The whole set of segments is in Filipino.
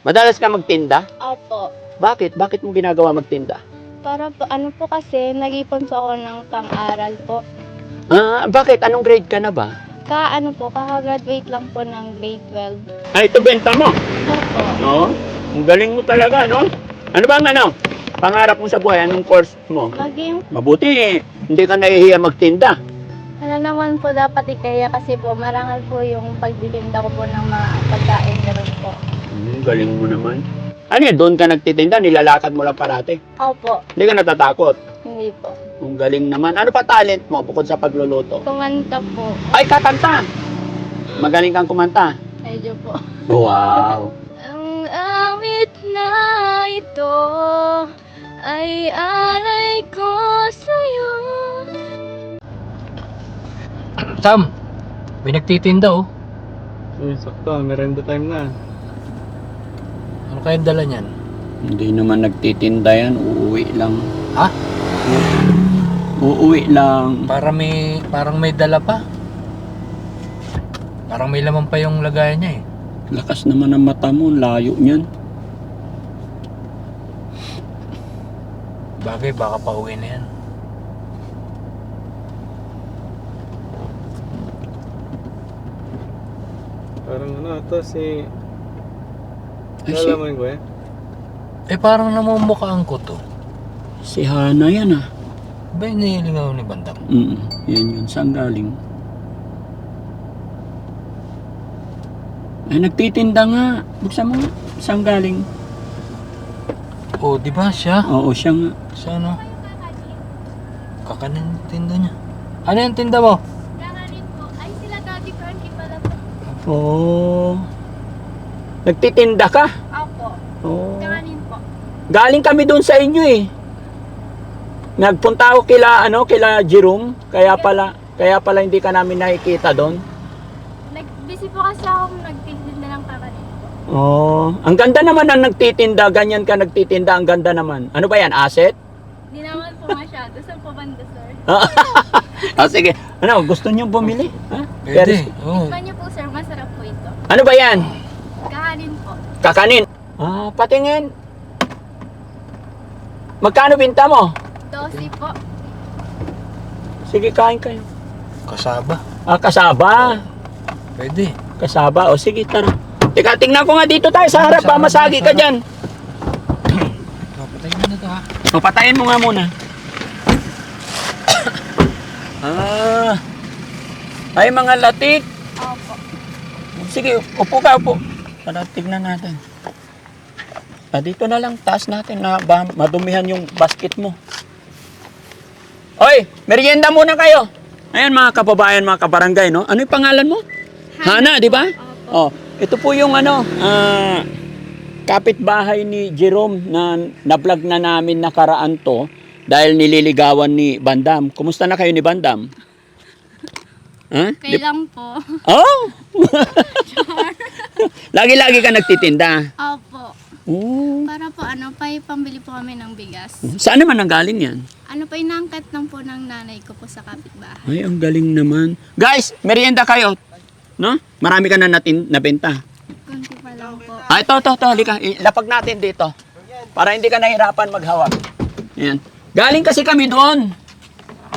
Madalas ka magtinda? Opo. Bakit? Bakit mo ginagawa magtinda? Para po, ano po kasi, nag-ipon po ako ng pang-aral po. Ah, bakit? Anong grade ka na ba? Ka, ano po, kakagraduate lang po ng grade 12. Ay, ito benta mo. Opo. No? Ang galing mo talaga, no? Ano bang ano? Pangarap mo sa buhay, anong course mo? Maging, Mabuti, hindi ka nahihiya magtinda. ano naman po dapat ikaya kasi po, marangal po yung pagtitinda ko po ng mga pagkain na po. Hmm, galing mo naman. Ano yan, doon ka nagtitinda, nilalakad mo lang parati. Opo. Hindi ka natatakot. Hindi po. Ang galing naman. Ano pa talent mo bukod sa pagluluto? Kumanta po. Ay, kakanta! Magaling kang kumanta. Medyo po. Wow! Ang awit na ito ay alay ko sa'yo. Sam, may nagtitinda oh. Uy, sakto. Merenda time na. Ano kaya dala niyan? Hindi naman nagtitinda yan, uuwi lang. Ha? Uuwi lang. Para may, parang may dala pa. Parang may laman pa yung lagayan niya eh. Lakas naman ang mata mo, layo niyan. Bagay, baka pa uwi na yan. Parang ano, ito si... Ay, si, Alam mo yun, kuya? Eh parang namumukhaan ko to. si Hana yan ah. Ba yung nilingaw ni Bandam? Mm, yan yun. Saan galing? Ay, nagtitinda nga. Buksan mo nga. Saan galing? Oh, di ba siya? Oo, siya nga. Siya ano? Kakanin yung tinda niya. Ano yung tinda mo? Kakanin po. Ay, sila Daddy Frankie pala po. Oo. Nagtitinda ka? Opo. Oo. Kakanin po. Galing kami doon sa inyo eh. Nagpunta ako kila ano, kila Jerome, kaya pala kaya pala hindi ka namin nakikita doon. Nag-busy po kasi ako nagtitinda ng kakanin po. Oh, ang ganda naman ang nagtitinda, ganyan ka nagtitinda, ang ganda naman. Ano ba yan, asset? Hindi naman po masyado. Saan po banda, sir? Ah, sige. Ano, gusto niyo bumili? Ha? Pwede. Tikman niyo po, sir. Masarap po ito. Ano ba yan? Kakanin po. Kakanin. Ah, patingin. Magkano binta mo? Dosi po. Sige, kain kayo. Kasaba. Ah, kasaba. Pwede. Kasaba. O sige, tara. Teka, tingnan ko nga dito tayo sa harap. Sa harap, Pamasagi ka dyan. Patayin mo na to ha. O, patayin mo nga muna. ah. Ay, mga latik. Opo. Sige, upo ka, upo. Para tignan natin. Ah, dito na lang, taas natin na ba, madumihan yung basket mo. Hoy, merienda muna kayo. Ayan mga kababayan, mga kabarangay, no? Ano yung pangalan mo? Hana, di ba? Oh, ito po yung ano, ah, kapitbahay ni Jerome na na-vlog na namin nakaraan to dahil nililigawan ni Bandam. Kumusta na kayo ni Bandam? Ha? Di- Kailang po. Oh! Lagi-lagi ka nagtitinda. Opo. Oh. Para po ano, pa pambili po kami ng bigas. Saan naman ang galing yan? Ano pa inangkat lang po ng nanay ko po sa kapitbahay. Ay, ang galing naman. Guys, merienda kayo. No? Marami ka na natin nabenta. Kunti pa lang po. Ah, ito, ito, ito. Halika. Ilapag natin dito. Para hindi ka nahirapan maghawak. Yan. Galing kasi kami doon.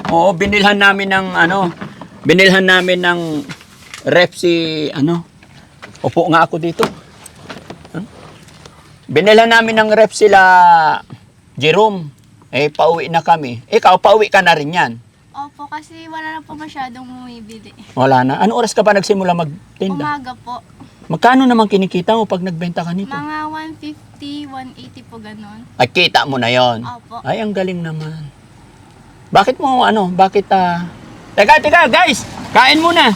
Oo, binilhan namin ng ano, binilhan namin ng ref si ano. Upo nga ako dito. Binilhan namin ng ref sila Jerome. Eh, pauwi na kami. Ikaw, pauwi ka na rin yan. Opo, kasi wala na po masyadong bumibili. Wala na. Ano oras ka ba nagsimula magtinda? Umaga po. Magkano naman kinikita mo pag nagbenta ka nito? Mga 150, 180 po ganon. Ay, kita mo na yon. Opo. Ay, ang galing naman. Bakit mo, ano, bakit, ah... Teka, teka, guys! Kain muna!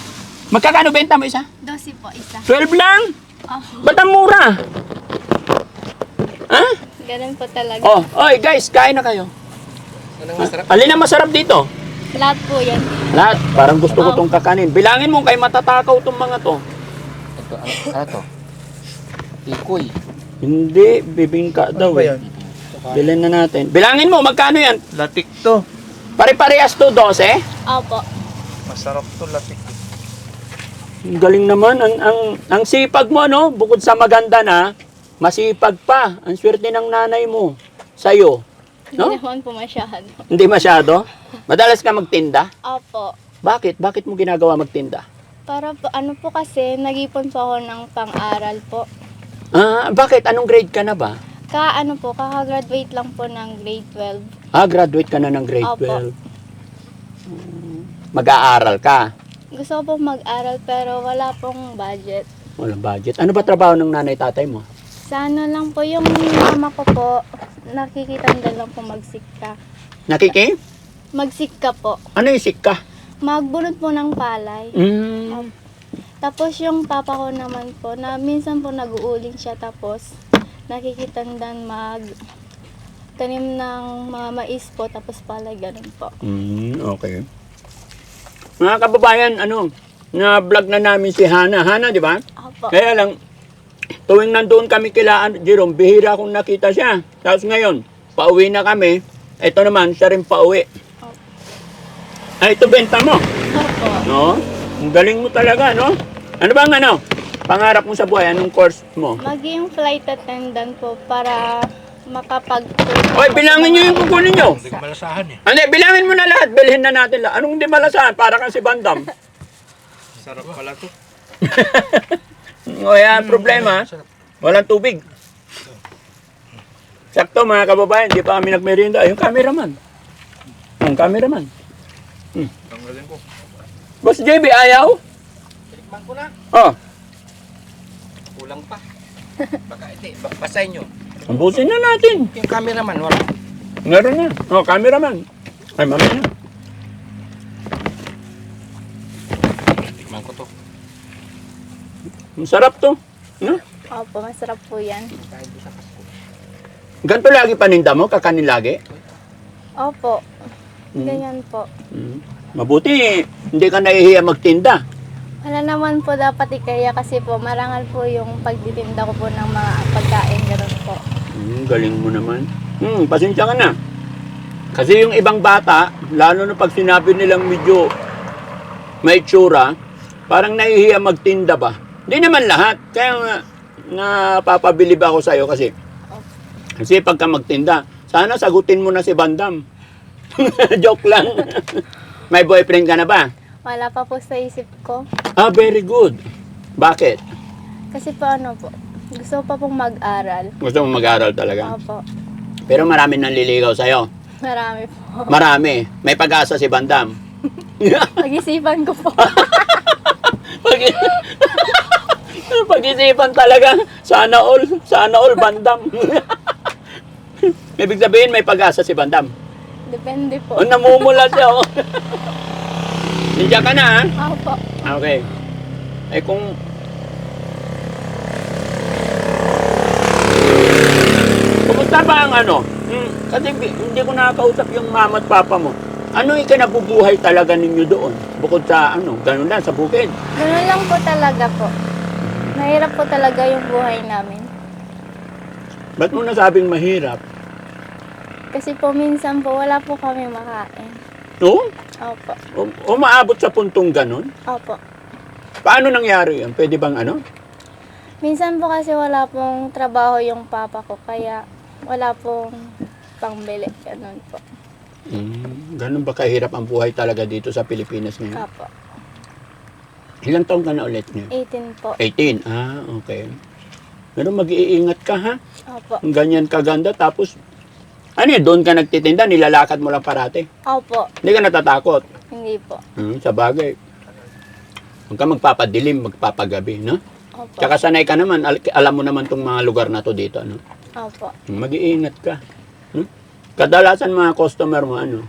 Magkakano benta mo isa? 12 po isa. 12 lang? Opo. Ba't ang mura? Ha? Ganun po talaga. Oh, oy, guys, kain na kayo. Anong masarap? Alin ang masarap dito? Lahat po yan. Lahat. Parang gusto ko tong kakanin. Bilangin mo kay matatakaw tong mga to. Ito, ano, ano to? Tikoy. Hindi, bibingka daw. ba eh. yan? Bilhin na natin. Bilangin mo, magkano yan? Latik to. Pare-parehas to, 12? Opo. Masarap to, latik. Ang galing naman. Ang, ang, ang sipag mo, no? Bukod sa maganda na, Masipag pa. Ang swerte ng nanay mo. Sa'yo. No? Hindi naman po masyado. Hindi masyado? Madalas ka magtinda? Opo. Bakit? Bakit mo ginagawa magtinda? Para po, ano po kasi, nag-ipon po ako ng pang-aral po. Ah, bakit? Anong grade ka na ba? Ka, ano po, kakagraduate lang po ng grade 12. Ah, graduate ka na ng grade Opo. 12. Hmm. Mag-aaral ka. Gusto ko po mag-aral pero wala pong budget. Walang budget. Ano ba trabaho ng nanay tatay mo? Sa ano lang po, yung mama ko po, nakikita lang po magsikka. Nakiki? Magsikka po. Ano yung sikka? Magbunot po ng palay. Mm. Tapos yung papa ko naman po, na minsan po nag-uuling siya tapos nakikitandan mag tanim ng mga mais po tapos palay ganun po. Mm, okay. Mga kababayan, ano, na-vlog na namin si Hana. Hana, di ba? Opo. Kaya lang, tuwing nandoon kami kila Jerome, bihira akong nakita siya. Tapos ngayon, pauwi na kami. Ito naman, siya rin pauwi. Ay, ito benta mo. No? Ang galing mo talaga, no? Ano bang ano? Pangarap mo sa buhay, anong course mo? Maging flight attendant po para makapag Hoy, bilangin niyo yung kukunin niyo. Hindi ko malasahan eh. Ano, bilangin mo na lahat, bilhin na natin lahat. Anong hindi malasahan? Para kang si Bandam. Sarap pala to. O yan, problema, walang tubig. Sakto mga kababayan, di pa kami nagmerienda. Yung cameraman. Yung cameraman. Ko. Boss JB, ayaw? Tikman ko na. Oh, Kulang pa. Baka. Ba- Basahin nyo. ambusin na natin. Yung cameraman, wala. Meron na. Oh, cameraman. Ay, mamaya. Ang sarap to. No? Opo, masarap po yan. Ganito lagi paninda mo, kakanin lagi. Opo, Mm. ganyan po. Mm. Mabuti, hindi ka nahihiya magtinda. Wala naman po dapat ikaya kasi po marangal po yung pagtitinda ko po ng mga pagkain ganun po. Hmm, galing mo naman. Hmm, pasensya ka na. Kasi yung ibang bata, lalo na pag sinabi nilang medyo may tsura, parang nahihiya magtinda ba? Hindi naman lahat. Kaya nga, napapabilib ako sa'yo kasi. Kasi pagka magtinda, sana sagutin mo na si Bandam. Joke lang. may boyfriend ka na ba? Wala pa po sa isip ko. Ah, very good. Bakit? Kasi po ano po, gusto ko pa pong mag-aral. Gusto mo mag-aral talaga? Opo, Pero marami nang liligaw sa'yo. marami po. Marami. May pag-asa si Bandam. Pag-isipan ko po. Pag Pag-isipan talaga. Sana all. Sana all Bandam. Ibig sabihin may pag-asa si Bandam. Depende po. O, namumula siya. Oh. Nandiyan ka na ha? Opo. Okay. Eh kung... Kumusta ba ang ano? Hmm, kasi hindi ko nakakausap yung mama at papa mo. Ano yung kinabubuhay talaga ninyo doon? Bukod sa ano, ganun lang, sa bukid. Ganun lang po talaga po. Mahirap po talaga yung buhay namin. Ba't mo nasabing mahirap? Kasi po minsan po wala po kami makain. No? Opo. O, umaabot sa puntong ganun? Opo. Paano nangyari yan? Pwede bang ano? Minsan po kasi wala pong trabaho yung papa ko kaya wala pong pangbili. Ganun po. Hmm, ganun ba kahirap ang buhay talaga dito sa Pilipinas ngayon? Kapo. Ilang taong ka na ulit ngayon? 18 po. 18. Ah, okay. Pero mag-iingat ka ha? Opo. Ang ganyan kaganda tapos ano yun, doon ka nagtitinda, nilalakad mo lang parate. Opo. Hindi ka natatakot. Hindi po. Hmm, sa bagay. Huwag ka magpapadilim, magpapagabi, no? Opo. Tsaka sanay ka naman, al- alam mo naman tong mga lugar na to dito, no? Opo. Mag-iingat ka. Kadalasan mga customer mo, ano?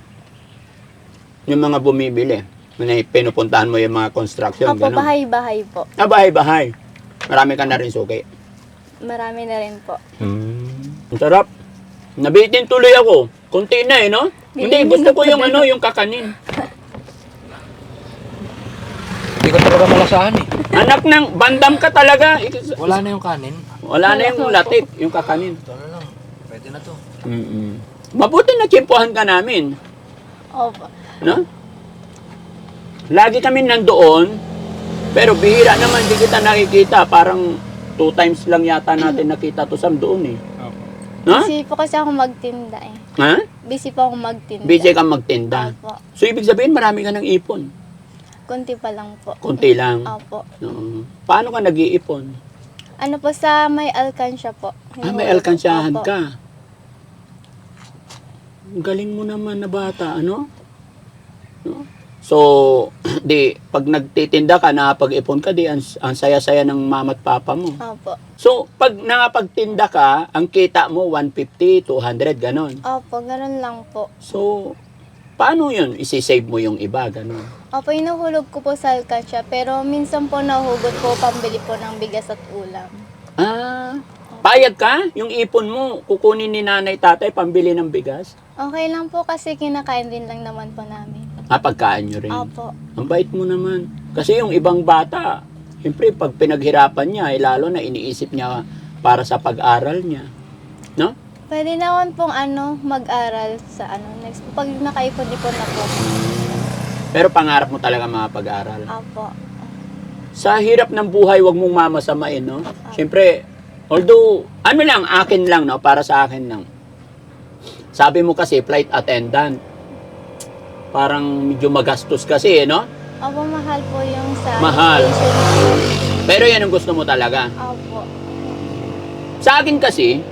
Yung mga bumibili. May pinupuntahan mo yung mga construction, Opo, gano'n. bahay-bahay po. Ah, bahay-bahay. Marami ka na rin suki. Marami na rin po. Hmm. Ang sarap. Nabitin tuloy ako. Kunti na eh, no? Hindi, Bilhin gusto ko yung ano, yung kakanin. Hindi ko talaga malasahan eh. Anak ng bandam ka talaga. Wala na yung kanin. Wala na yung latik, yung kakanin. Ito na lang. Pwede na to. Mm-mm. Mabuti na tsimpuhan ka namin. Opo. No? Lagi kami nandoon, pero bihira naman di kita nakikita. Parang Two times lang yata natin nakita to Sam doon eh. Opo. Ha? Busy po kasi ako magtinda eh. Ha? Busy po ako magtinda. Busy kang magtinda. Opo. So, ibig sabihin, marami ka ng ipon. Kunti pa lang po. Kunti lang. Opo. Oo. Paano ka nag-iipon? Ano po sa may alkansya po. Ah, may alkansyahan Opo. ka. Ang Galing mo naman na bata, ano? No? So, di, pag nagtitinda ka, nakapag-ipon ka, di, ang, ang saya-saya ng mama at papa mo. Opo. So, pag nakapagtinda ka, ang kita mo 150, 200, ganon. Opo, ganun lang po. So, paano yun? Isisave mo yung iba, ganon. Opo, inuhulog ko po sa alkansya. Pero minsan po nahugot po pambili po ng bigas at ulam. Ah, payag ka? Yung ipon mo, kukunin ni nanay tatay pambili ng bigas? Okay lang po kasi kinakain din lang naman po namin. Ah, pagkain nyo rin. Opo. Ang bait mo naman. Kasi yung ibang bata, siyempre pag pinaghirapan niya, eh, lalo na iniisip niya para sa pag-aral niya. No? Pwede naman pong ano, mag-aral sa ano, next. Pag nakaipon-ipon na po. Pero pangarap mo talaga mga pag-aral. Opo. Sa hirap ng buhay, wag mong mamasamain, no? Siyempre, although, ano lang, akin lang, no? Para sa akin lang. Sabi mo kasi, flight attendant. Parang medyo magastos kasi, eh, no? Opo, mahal po yung sa Mahal. education Pero yan ang gusto mo talaga. po. Opo. Sa akin kasi,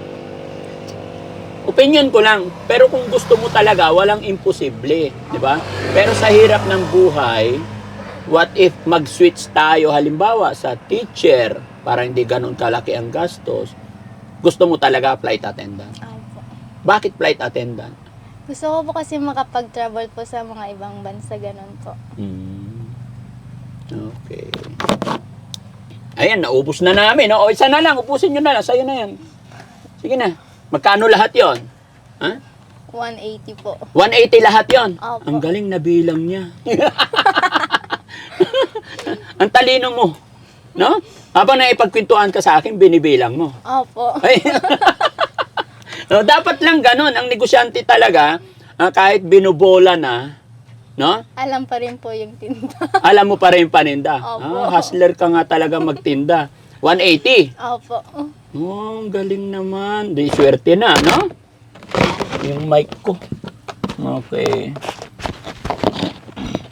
opinion ko lang, pero kung gusto mo talaga, walang imposible, di ba? Pero sa hirap ng buhay, what if mag-switch tayo halimbawa sa teacher para hindi ganun kalaki ang gastos, gusto mo talaga flight attendant. Opo. Bakit flight attendant? Gusto ko po kasi makapag-travel po sa mga ibang bansa, ganun po. Hmm. Okay. Ayan, naubos na namin. O, isa na lang, ubusin nyo na lang. Sa'yo na yan. Sige na. Magkano lahat yon? Ha? 180 po. 180 lahat yon. Opo. Ang galing na bilang niya. Ang talino mo. No? Habang naipagkwentuhan ka sa akin, binibilang mo. Opo. Ay. no, dapat lang ganun. Ang negosyante talaga, ah, kahit binubola na, no? Alam pa rin po yung tinda. Alam mo pa rin paninda. Opo. Ah, hustler ka nga talaga magtinda. 180. Opo. Oh, ang galing naman. Di swerte na, no? Yung mic ko. Okay.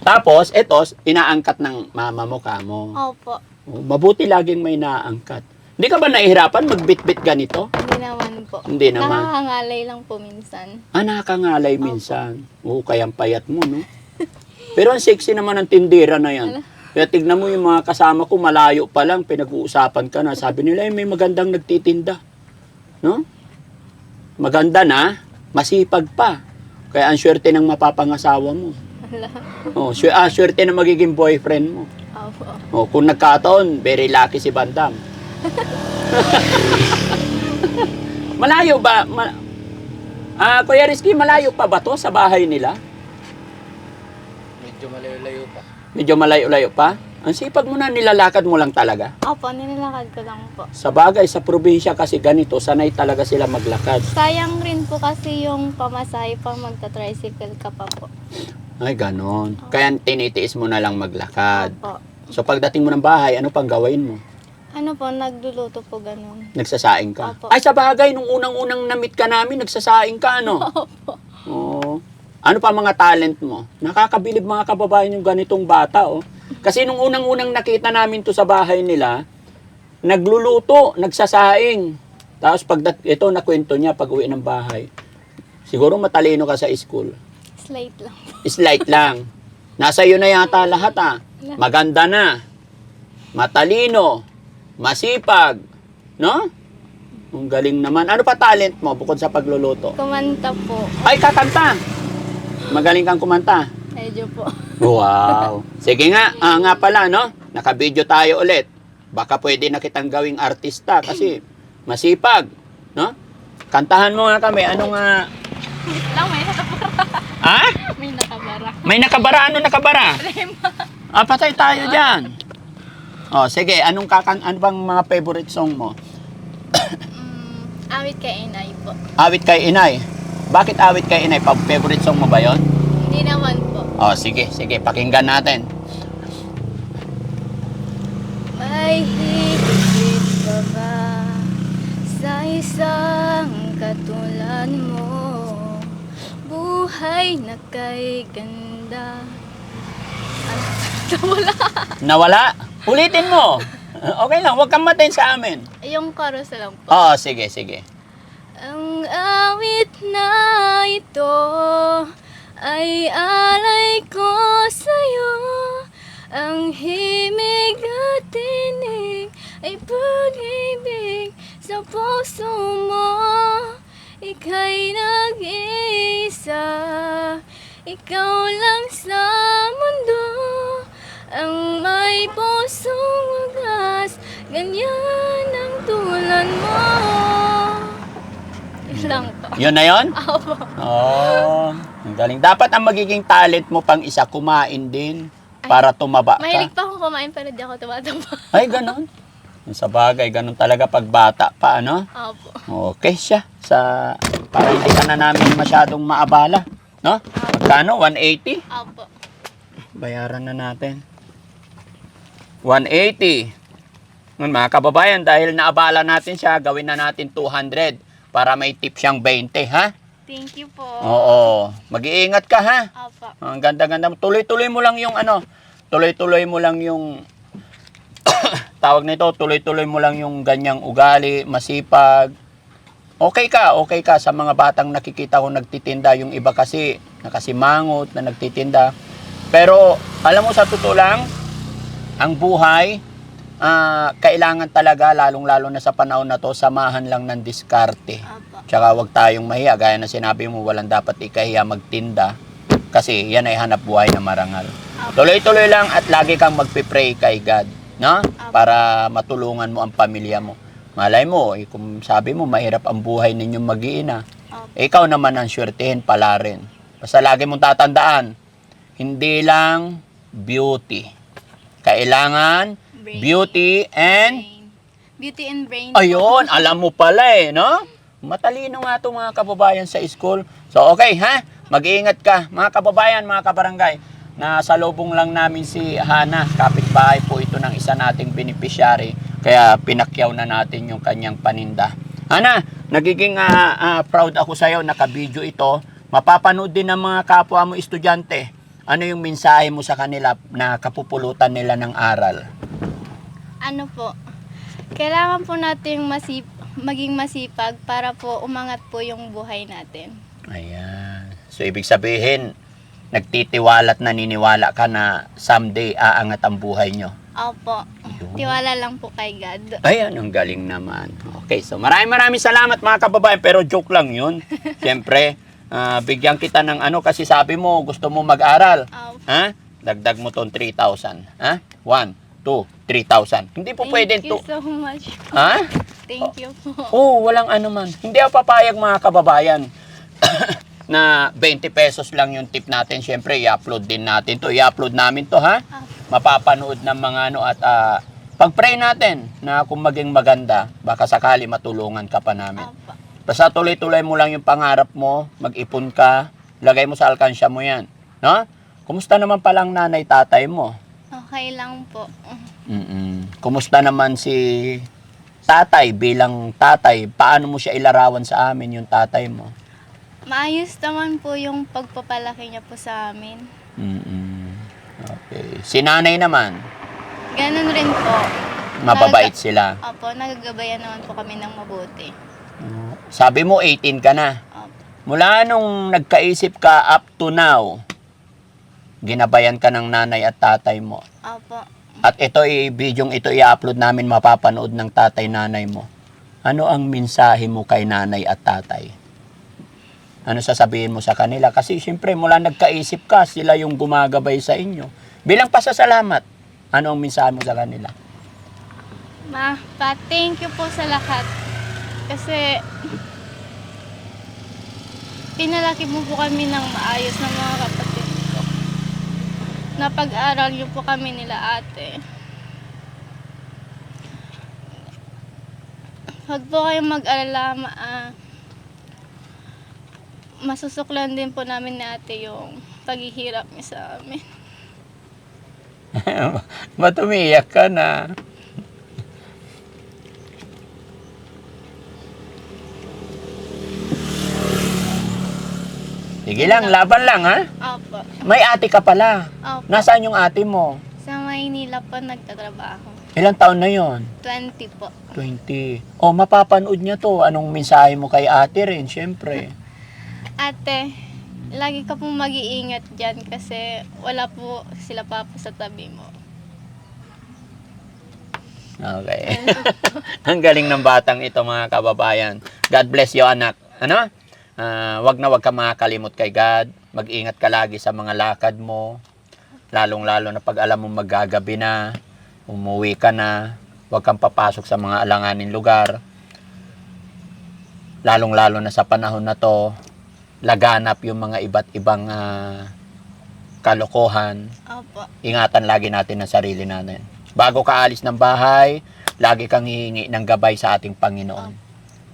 Tapos, etos, inaangkat ng mama mo kamo. Opo. Oh, mabuti laging may naangkat. Hindi ka ba nahihirapan magbit-bit ganito? Hindi naman po. Hindi naman. Nakakangalay lang po minsan. Ah, nakakangalay minsan. Oo, kayang payat mo, no? Pero ang sexy naman ng tindera na yan. Kaya tignan mo yung mga kasama ko, malayo pa lang, pinag-uusapan ka na. Sabi nila, "Eh, may magandang nagtitinda. No? Maganda na, masipag pa. Kaya ang swerte ng mapapangasawa mo. Wala. Oh, sw- ah, swerte na magiging boyfriend mo. Opo. Oh, kung nagkataon, very lucky si Bandam. malayo ba? Ma- ah, Kuya Rizky, malayo pa ba to sa bahay nila? Medyo malayo-layo pa. Medyo malayo-layo pa? Ang sipag mo na, nilalakad mo lang talaga. Opo, nilalakad ko lang po. Sa bagay, sa probinsya kasi ganito, sanay talaga sila maglakad. Sayang rin po kasi yung pamasahe pa magta-tricycle ka pa po. Ay, ganon. Kaya tinitiis mo na lang maglakad. Opo. So pagdating mo ng bahay, ano pang gawin mo? Ano po, nagluluto po ganun. Nagsasaing ka? Opo. Ay, sa bagay, nung unang-unang na-meet ka namin, nagsasaing ka, ano? Opo. Oo. Ano pa mga talent mo? Nakakabilib mga kababayan yung ganitong bata, oh. Kasi nung unang-unang nakita namin to sa bahay nila, nagluluto, nagsasaing. Tapos pag ito nakwento niya pag uwi ng bahay. Siguro matalino ka sa school. Slight lang. Slight lang. Nasa iyo na yata lahat ah. Maganda na. Matalino. Masipag. No? Ang galing naman. Ano pa talent mo bukod sa pagluluto? Kumanta po. Ay, kakanta. Magaling kang kumanta. Medyo po. Wow. Sige nga, ah, nga pala, no? Naka-video tayo ulit. Baka pwede na kitang gawing artista kasi masipag, no? Kantahan mo nga kami. Ano nga? Lang, may. Ha? May nakabara. May nakabara. Ano nakabara? Ah, patay tayo dyan. Oh, sige. Anong kakan ano bang mga favorite song mo? Mm, awit kay inay po. Awit kay Inay. Bakit awit kay Inay? Pa- favorite song mo ba yon? Hindi naman po. Oh, sige, sige. Pakinggan natin. May higit pa ba isang Buhay na kay ganda Nawala? Ulitin mo. Okay lang, huwag kang matin sa amin. Yung chorus lang po Oo, sige, sige. Ang awit na ito ay alay ko sa'yo Ang himig at tinig ay pag-ibig sa puso mo Ika'y nag-iisa Ikaw lang sa mundo Ang may pusong wagas Ganyan ang tulad mo Yun lang po. Yun na yun? Opo. Oo. ang galing. Dapat ang magiging talent mo pang isa, kumain din para tumaba Mahilig ka. pa akong kumain pero di ako tumataba. Ay, ganon. Sa bagay, ganon talaga pag bata pa, ano? Opo. Okay siya. Sa, para hindi ka na namin masyadong maabala. No? Magkano? 180? Opo. Bayaran na natin. 180. Ngayon, mga kababayan, dahil naabala natin siya, gawin na natin 200 para may tip siyang 20, ha? Thank you po. Oo. Mag-iingat ka, ha? Opo. Ang ganda-ganda mo. Tuloy-tuloy mo lang yung ano, tuloy-tuloy mo lang yung tawag nito, tuloy-tuloy mo lang yung ganyang ugali, masipag. Okay ka, okay ka sa mga batang nakikita ko nagtitinda, yung iba kasi nakasimangot na nagtitinda. Pero alam mo sa totoo lang, ang buhay ah, kailangan talaga lalong-lalo na sa panahon na to samahan lang ng diskarte. Tsaka wag tayong mahiya. Gaya na sinabi mo, walang dapat ikahiya magtinda. Kasi yan ay hanap buhay na marangal. Tuloy-tuloy lang at lagi kang magpipray kay God. No? Para matulungan mo ang pamilya mo. Malay mo, eh, kung sabi mo, mahirap ang buhay ninyong mag-iina. Eh, ikaw naman ang swertihin pala rin. Basta lagi mong tatandaan, hindi lang beauty. Kailangan Brain. beauty and Brain. Beauty and brain. Ayun, alam mo pala eh, no? Matalino nga itong mga kababayan sa school. So, okay, ha? Mag-iingat ka, mga kababayan, mga kabarangay. Nasa lubong lang namin si Hana. Kapitbahay po ito ng isa nating beneficiary. Kaya pinakyaw na natin yung kanyang paninda. Hana, nagiging ah, ah, proud ako sa'yo. Naka-video ito. Mapapanood din ng mga kapwa mo estudyante. Ano yung mensahe mo sa kanila na kapupulutan nila ng aral? Ano po? Kailangan po natin masip maging masipag para po umangat po yung buhay natin. Ayan. So, ibig sabihin, nagtitiwala at naniniwala ka na someday aangat ang buhay nyo. Opo. Tiwala lang po kay God. Ayan, ang galing naman. Okay, so maraming maraming salamat mga kababayan, pero joke lang yun. Siyempre, ah, bigyan kita ng ano, kasi sabi mo, gusto mo mag-aral. Opo. Ha? Dagdag mo tong 3,000. Ha? 1, 2, 3,000. Hindi po Thank you to. so much. Ha? Thank you po. Oo, walang ano man. Hindi ako papayag mga kababayan na 20 pesos lang yung tip natin. Siyempre, i-upload din natin to. I-upload namin to, ha? Opo. Mapapanood ng mga ano at ah, pag-pray natin na kung maging maganda, baka sakali matulungan ka pa namin. Basta tuloy-tuloy mo lang yung pangarap mo, mag-ipon ka, lagay mo sa alkansya mo yan. No? Kumusta naman palang nanay tatay mo? Okay lang po. mm Kumusta naman si tatay bilang tatay? Paano mo siya ilarawan sa amin yung tatay mo? Maayos naman po yung pagpapalaki niya po sa amin. mm Okay. Si nanay naman, Ganun rin po. mababait sila. Opo, nagagabayan naman po kami ng mabuti. Oh, Sabi mo 18 ka na. Opo. Mula nung nagkaisip ka up to now, ginabayan ka ng nanay at tatay mo. Opo. At ito i video ito i-upload namin mapapanood ng tatay nanay mo. Ano ang mensahe mo kay nanay at tatay? Ano sasabihin mo sa kanila? Kasi siyempre mula nagkaisip ka, sila yung gumagabay sa inyo. Bilang pasasalamat, ano ang mensahe mo sa kanila? Ma, pa, thank you po sa lahat. Kasi, pinalaki mo po kami ng maayos ng mga kapatid ko. Napag-aral niyo po kami nila ate. Huwag po kayong mag-alala, ma, ah, masusuklan din po namin ni ate yung paghihirap niya sa amin. Ba't umiiyak ka na? Sige lang, laban lang ha. Opo. May ate ka pala. Opo. Nasaan yung ate mo? Sa Maynila po nagtatrabaho. Ilang taon na yon? 20 po. 20. Oh, mapapanood niya to. Anong mensahe mo kay ate rin, syempre. Ate, lagi ka pong mag-iingat dyan kasi wala po sila pa sa tabi mo. Okay. Ang galing ng batang ito, mga kababayan. God bless you, anak. Ano? Ah, wag na wag ka makakalimot kay God. Mag-ingat ka lagi sa mga lakad mo. Lalong-lalo na pag alam mo maggagabi na, umuwi ka na, wag kang papasok sa mga alanganin lugar. Lalong-lalo na sa panahon na to, laganap yung mga iba't ibang ah, kalokohan Opo. ingatan lagi natin ang sarili natin. Bago ka alis ng bahay, lagi kang hihingi ng gabay sa ating Panginoon.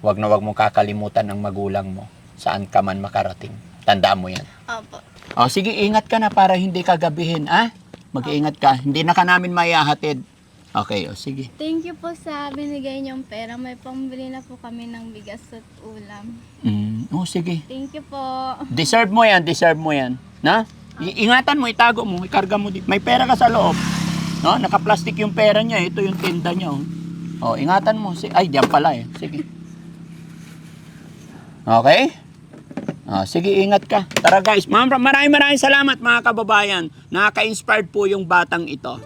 Huwag na huwag mong kakalimutan ang magulang mo. Saan ka man makarating. Tandaan mo yan. Opo. O sige, ingat ka na para hindi ka gabihin, ah? Mag-iingat ka. Hindi na ka namin mayahatid. Okay, o sige. Thank you po sa binigay niyong pera. May pambili na po kami ng bigas at ulam. Mm, o sige. Thank you po. Deserve mo yan, deserve mo yan. Na? I- ingatan mo, itago mo, ikarga mo dito. May pera ka sa loob. No? Naka-plastic yung pera niya. Ito yung tinda niya. Oh, oh ingatan mo. Si- Ay, diyan pala eh. Sige. Okay? Ah, sige, ingat ka. Tara guys, maraming maraming salamat mga kababayan. Nakaka-inspired po yung batang ito.